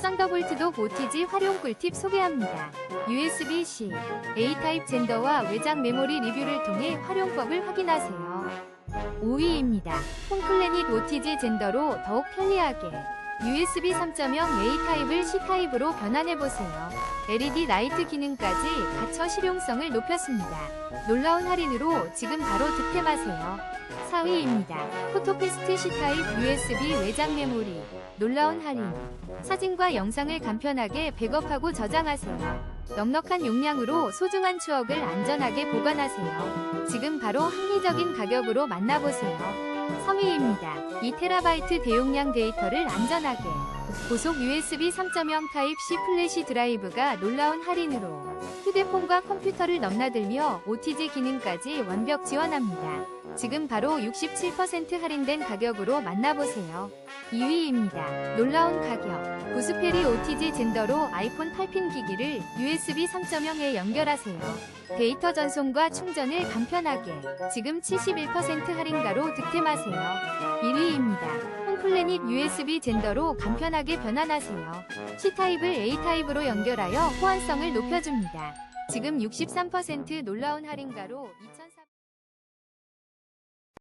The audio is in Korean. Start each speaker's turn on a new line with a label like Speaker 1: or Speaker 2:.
Speaker 1: 썬더볼트도 OTG 활용 꿀팁 소개합니다. USB-C, A타입 젠더와 외장 메모리 리뷰를 통해 활용법을 확인하세요. 5위입니다. 홈플래닛 OTG 젠더로 더욱 편리하게 USB 3.0 A타입을 C타입으로 변환해보세요. LED 라이트 기능까지 갖춰 실용성을 높였습니다. 놀라운 할인으로 지금 바로 득템하세요. 4위입니다. 포토패스트 C타입 USB 외장 메모리 놀라운 할인 사진과 영상을 간편하게 백업하고 저장하세요. 넉넉한 용량으로 소중한 추억을 안전하게 보관하세요. 지금 바로 합리적인 가격으로 만나보세요. 3위입니다. 2TB 대용량 데이터를 안전하게 고속 USB 3.0 타입 C 플래시 드라이브가 놀라운 할인으로 휴대폰과 컴퓨터를 넘나들며 OTG 기능까지 완벽 지원합니다. 지금 바로 67% 할인된 가격으로 만나보세요. 2위입니다. 놀라운 가격. 구스페리 OTG 젠더로 아이폰 8핀 기기를 USB 3.0에 연결하세요. 데이터 전송과 충전을 간편하게 지금 71% 할인가로 득템하세요. 1위입니다. 홈플래닛 USB 젠더로 간편하게 변환하세요. C타입을 A타입으로 연결하여 호환성을 높여줍니다. 지금 63% 놀라운 할인가로 2,400